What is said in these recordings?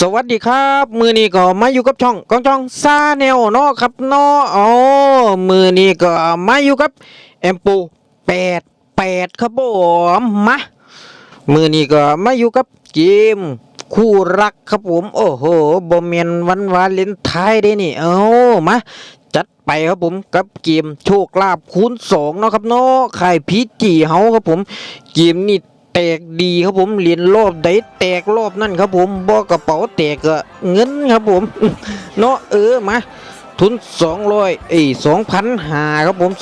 สวัสดีครับ มือนี้ก็มาอยู่กับช่องกองช่องซาแนวเนาะครับเนาะอ๋อมือนี้ก็มาอยู่กับแอมปูแปดแปดครับผมมามือนี้ก็มาอยู่กับเกมคู่รักครับผม โอ้โหบอมเมนวันวาเลนไทน์ได้นี่ เอามาจัดไปครับผมกับเกมโชคลาภคูณสองเนาะครับเนาะค่พีจีเฮาครับผมเกมนี่ แตกดีครับผมเหรียญรอบใดแตกรอบนั่นครับผมบ่กระเป๋าแตกก็เงินครับผมเนาะเออมาทุน200เอ้ย2,500ครับผม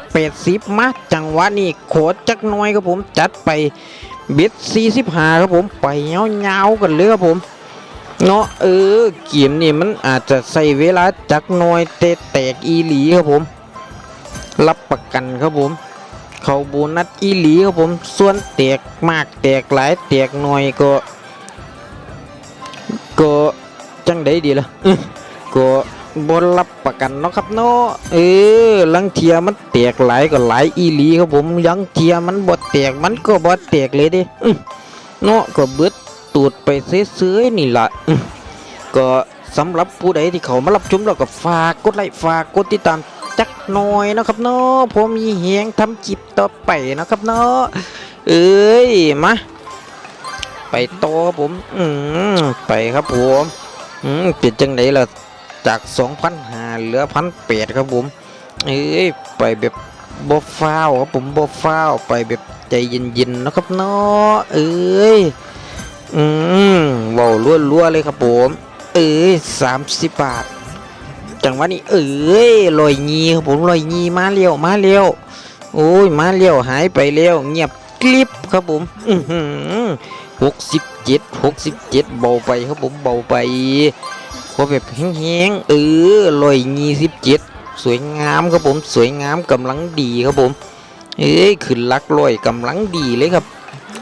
2,580มาจังหวะนี้โขดจักน้อยครับผมจัดไปเบ็ด45ครับผมไปยาวๆกันเลยครับผมเนาะเออเกมนี่มันอาจจะใส่เวลาจักน้อยแต่แตกอีหลีครับผม รับประกันครับผม เขาโบนัสอีหลีครับผมส่วนแตกมากแตกหลายแตกหน่อยก็ก็จังได้ดีละก็บนรับประกันเนาะครับเนาะเออลังเทียมันแตกหลายก็หลายอีหลีครับผมยังเทียมันบ่แตกมันก็บ่แตกเลยดิเนาะก็เบิดตูดไปซื้อๆนี่ละก็สำหรับผู้ใดที่เขามารับชมเราก็ฝากกดไลค์ฝากกดติดตาม จักหน่อยนะครับเนาะผมมีเฮียงทำคลิปต่อไปนะครับเนาะเอ้ยมาไปโตครับผมอืมไปครับผมอืมเป็นจังไดล่ะจาก2,500เหลือ1,800ครับผมเอ้ยไปแบบบ่ฟ้าวครับผมบ่ฟ้าวไปแบบใจเย็นๆนะครับเนาะเอ้ยอืมว้ารัวๆเลยครับผม เอ้ย30บาท จังหวะนี้เอ้ยลอยงีครับผมลอยงีมาเร็วมาเร็วโอ้ยมาเร็วหายไปเร็วเงียบกลิบครับผมหกสิบเจ็ดหกสิบเจ็ดเบาไปครับผมเบาไปขอแบบแห้งๆเออลอยงีสิบเจ็ดสวยงามครับผมสวยงามกำลังดีครับผม เอ้ยขึ้นลักลอยกำลังดีเลยครับ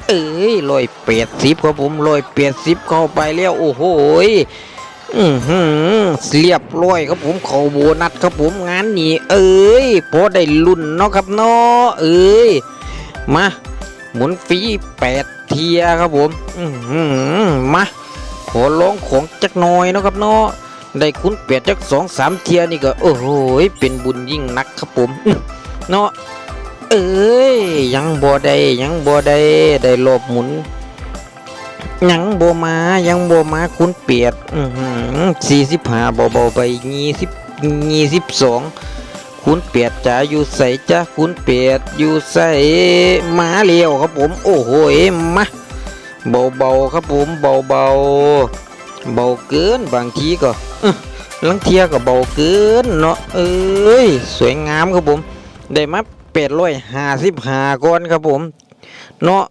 เอ้ยลอยแปดสิบครับผมลอยแปดสิบเข้าไปแล้วโอ้โหย อือหือเรียบร้อยครับผมเขาโบนัสครับผมงานนี้ เอ้ยพอได้ลุ่นเนาะครับเนาะเอ้ยมาหมุนฟีแปดเทียครับผม อือหือมาขอลองของจักหน่อยเนาะครับเนาะได้คุณเปียดจักสองสามเทียนี่ก็ โอ้โหเป็นบุญยิ่งนักครับผมเนาะเอ้ยยังบ่ได้ยังบ่ได้ได้รอบหมุน ยังโบมายังโบมาคุณเปียดอือหือสี่สิบห้าเบาๆไปยี่สิบยี่สิบสองคุณเปียดจะอยู่ใส่จ้าคุณเปียดอยู่ใส่มาเลี้ยวครับผม โอ้โหมาเบาๆครับผมเบาๆเบาเกินบางทีก็ลังเทียก็เบาเกินเนาะเอ้ยสวยงามครับผม ได้มาเป็ดร้อยห้าสิบห้าก้อนครับผม เนาะ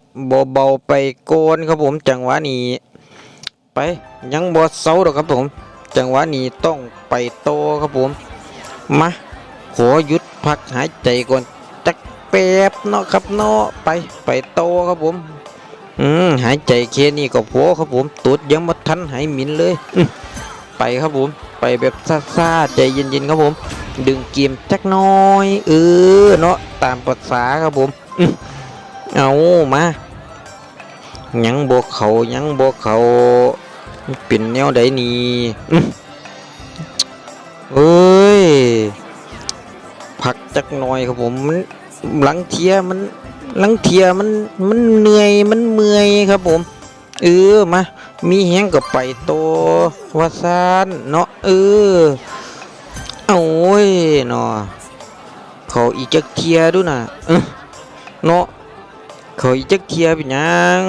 เบาๆไปโกนครับผมจังหวะนี้ไปยังบอสเซาดอกครับผม จังหวะนี้ต้องไปโตครับผมมาขอหยุดพักหายใจก่อนจักแป๊บเนาะครับเนาะไปไปโตครับผมอืมหายใจแค่นี้ก็พอครับผมตูดยังมาทันหายหมินเลยไปครับผม ไปแบบซ่าๆใจเย็นๆครับผม ดึงเกมจักน้อย เออเนาะตามภาษาครับผมอื เอามายังบวกเขายังบวกเขาเป็นแนวใดนี่เอ้ยพักจักหน่อยครับผมมันหลังเทียมันหลังเทียมันมันเหนื่อยมันเมื่อยครับผม เออมามีแหงก็ไปโตวาซานเนาะเออเอาโอ้ยเนาะเขาอีกจักเทียดูนะเนาะ เขาอีจักเทียเป็นยัง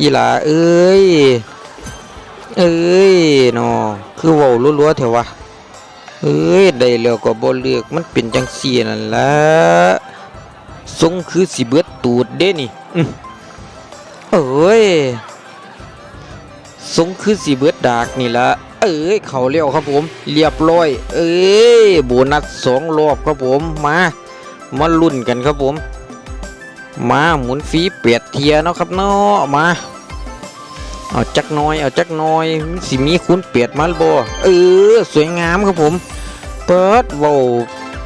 อีหล่าเอ้ย เอ้ยนอคือว้ารัวๆเถอะวะเอ้ยได้แล้วก็บ่เลือกมันเป็นจังซี่นั่นละทรงคือสิเบิดตูดเด้นี่เอ้ยทรงคือสิเบิดดากนี่ละเอ้ยเขาเลี้ยวครับผม เรียบร้อย เอ้ยโบนัสสองรอบครับผมมามาลุ้นกันครับผม มาหมุนฟีเปียดเทียเนาะครับเนาะมาเอาจักน้อยเอาจักน้อยมีสิมีคุณเปียดมารือบ่เออสวยงามครับผม เปิดเว้า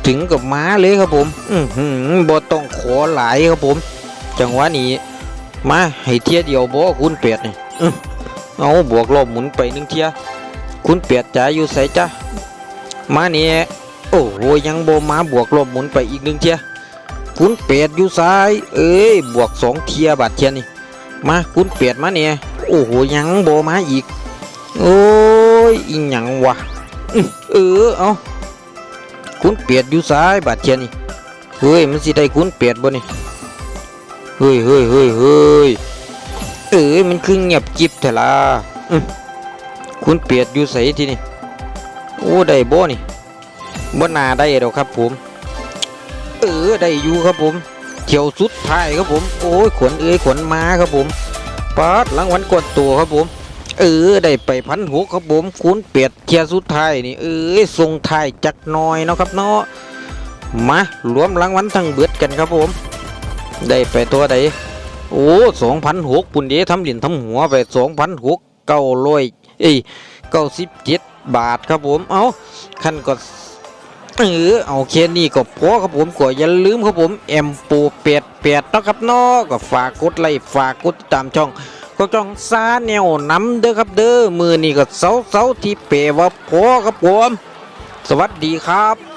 ถึงกับม้าเลยครับผมอือหือบ่ต้องขอหลายครับผม จังหวะนี้มาให้เทียเดียวบ่คุณเปียดนี่เอาบวกลบหมุนไปหนึ่งเทียคุณเปียดจ่าอยู่ใส่จ้ะมาเนี่ยโอ้โหยังโบมาบวกลบหมุนไปอีกหนึ่งเทีย คุณเปียดอยู่ซ้าย เอ้ย บวกสองเทียบาทเทียนี่ มาคุณเปียดมาเนี่ย โอ้โห ยังโบมาอีก โอ้ย อีหยังวะ เออ เอาคุณเปียดอยู่ซ้ายบาทเทียนี่ เฮ้ย มันสิได้คุณเปียดบ่นี่ เฮ้ยเฮ้ยเฮ้ยเฮ้ยเอ้ย มันคือเงียบจิบเถอะล่ะคุณเปียดอยู่ใส่ที่นี่ โอ้ ได้โบนี่บ่น่าได้ดอกครับผม เออได้อยู่ครับผมเที่ยวสุดท้ายครับผม โอ้ยขนเอ้ยขนมาครับผมปาดรางวัลกดตัวครับผม เออได้ไปพันหกครับผมคุณเปียดเที่ยวสุดท้ายนี่เอ้ยส่งท้ายจักหน่อยเนาะครับเนาะมารวมรางวัลทั้งเบิดกันครับผม ได้ไปตัวใดโอ้สองพันหกปุ่นเดีทำเหรียญทำหัวไปสองพันหกเก้าร้อยเอ้ยเก้าสิบเจ็ดบาทครับผม เอาคันก็ เออเอาแค่นี้ก็พอครับผมก็อย่าลืมครับผมแอมปูเปียดเปียดเนะครับเนาะก็ฝากกดไลค์ฝากกดติดตามช่องก็จ้องซาแนวนำเด้อครับเด้อมือนี่ก็เสาเสาที่เปว่าพอครับผม สวัสดีครับ